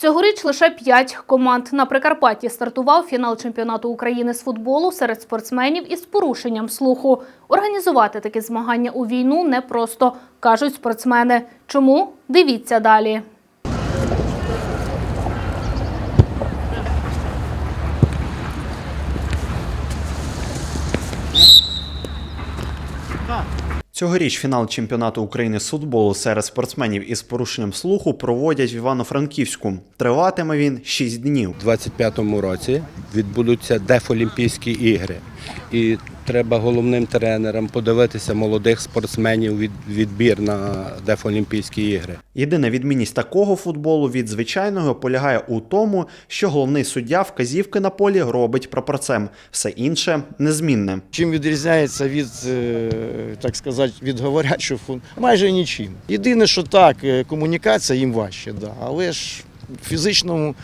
Цьогоріч лише п'ять команд на Прикарпатті стартував фінал чемпіонату України з футболу серед спортсменів із порушенням слуху. Організувати такі змагання у війну непросто, кажуть спортсмени. Чому? Дивіться далі. Цьогоріч фінал чемпіонату України з футболу серед спортсменів із порушенням слуху проводять в Івано-Франківську. Триватиме він 6 днів. У 25-му році відбудуться Дефолімпійські ігри. І треба головним тренерам подивитися молодих спортсменів від відбір на Дефолімпійські ігри. Єдина відмінність такого футболу від звичайного полягає у тому, що головний суддя вказівки на полі робить прапорцем. Все інше незмінне. Чим відрізняється від, е, так сказати, від говорячого фон? Майже нічим. Єдине, що так, е, комунікація їм важче, да, але ж в фізичному,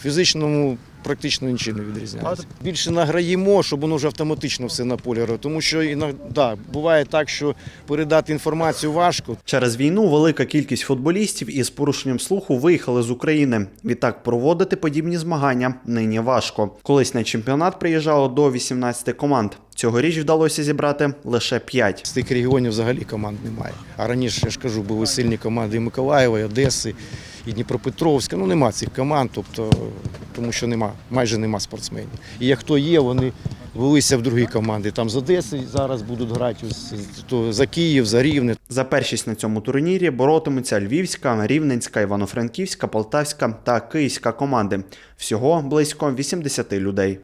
в фізичному практично нічим не відрізняється. Більше награємо, щоб воно вже автоматично все на полі робило. Тому що іноді, да, буває так, що передати інформацію важко, Через війну велика кількість футболістів із порушенням слуху виїхали з України. Відтак проводити подібні змагання нині важко. Колись на чемпіонат приїжджало до 18 команд. Цьогоріч вдалося зібрати лише 5. з тих регіонів взагалі команд немає. А раніше, я ж кажу, були сильні команди і Миколаєва, і Одеси, і Дніпропетровська. Ну нема цих команд, тобто, тому що нема, майже нема спортсменів. І як хто є, вони велися в другі команди. Там з Одеси зараз будуть грати, то за Київ, за Рівне. За першість на цьому турнірі боротимуться Львівська, Рівненська, Івано-Франківська, Полтавська та Київська команди. Всього близько 80 людей.